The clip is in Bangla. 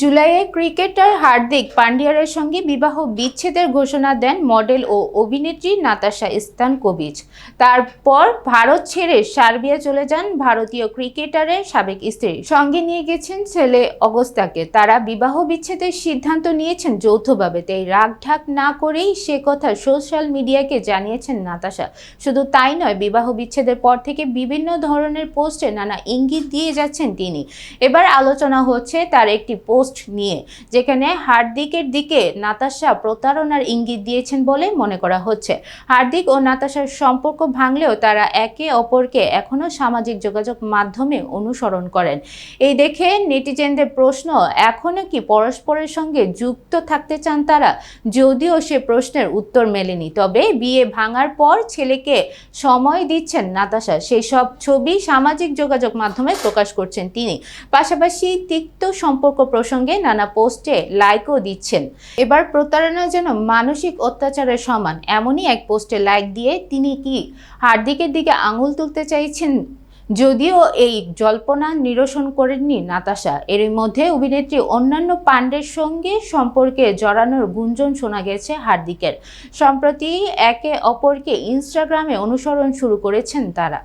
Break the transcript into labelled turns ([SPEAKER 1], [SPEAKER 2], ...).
[SPEAKER 1] জুলাইয়ে ক্রিকেটার হার্দিক পান্ডিয়ারের সঙ্গে বিবাহ বিচ্ছেদের ঘোষণা দেন মডেল ও অভিনেত্রী নাতাশা ইস্তানকোভিচ। তারপর ভারত ছেড়ে সার্বিয়া চলে যান ভারতীয় ক্রিকেটারের সাবেক স্ত্রী। সঙ্গে নিয়ে গেছেন ছেলে অগস্তাকে। তারা বিবাহ বিচ্ছেদের সিদ্ধান্ত নিয়েছেন যৌথভাবে। তাই রাগঢাক না করেই সে কথা সোশ্যাল মিডিয়াকে জানিয়েছেন নাতাশা। শুধু তাই নয়, বিবাহ বিচ্ছেদের পর থেকে বিভিন্ন ধরনের পোস্টে নানা ইঙ্গিত দিয়ে যাচ্ছেন তিনি। এবার আলোচনা হচ্ছে তার একটি পোস্ট নিয়ে, যেখানে হার্দিকের দিকে নাতাশা প্রতারণার ইঙ্গিত দিয়েছেন বলে মনে করা হচ্ছে। হার্দিক ও নাতাশার সম্পর্ক ভাঙলেও তারা একে অপরকে এখনও সামাজিক যোগাযোগ মাধ্যমে অনুসরণ করেন। এই দেখে নেটিজেনদের প্রশ্ন এখনও কি পরস্পরের সঙ্গে যুক্ত থাকতে চান তারা? যদিও সে প্রশ্নের উত্তর মেলেনি, তবে বিয়ে ভাঙার পর ছেলেকে সময় দিচ্ছেন নাতাশা। সেই সব ছবি সামাজিক যোগাযোগ মাধ্যমে প্রকাশ করছেন তিনি। পাশাপাশি তিক্ত সম্পর্ক প্রসঙ্গে নানা পোস্টে লাইকও দিচ্ছেন। এবার প্রতারণা যেন মানসিক অত্যাচারের সমান এমনই এক পোস্টে লাইক দিয়ে তিনি কি হার্দিকের দিকে আঙুল তুলতে চাইছেন? যদিও এই জল্পনা নিরসন করেননি নাতাশা। এর মধ্যে অভিনেত্রী অন্যান্য পাণ্ডের সঙ্গে সম্পর্কে জড়ানোর গুঞ্জন শোনা গেছে হার্দিকের। সম্প্রতি একে অপরকে ইনস্টাগ্রামে অনুসরণ শুরু করেছেন তারা।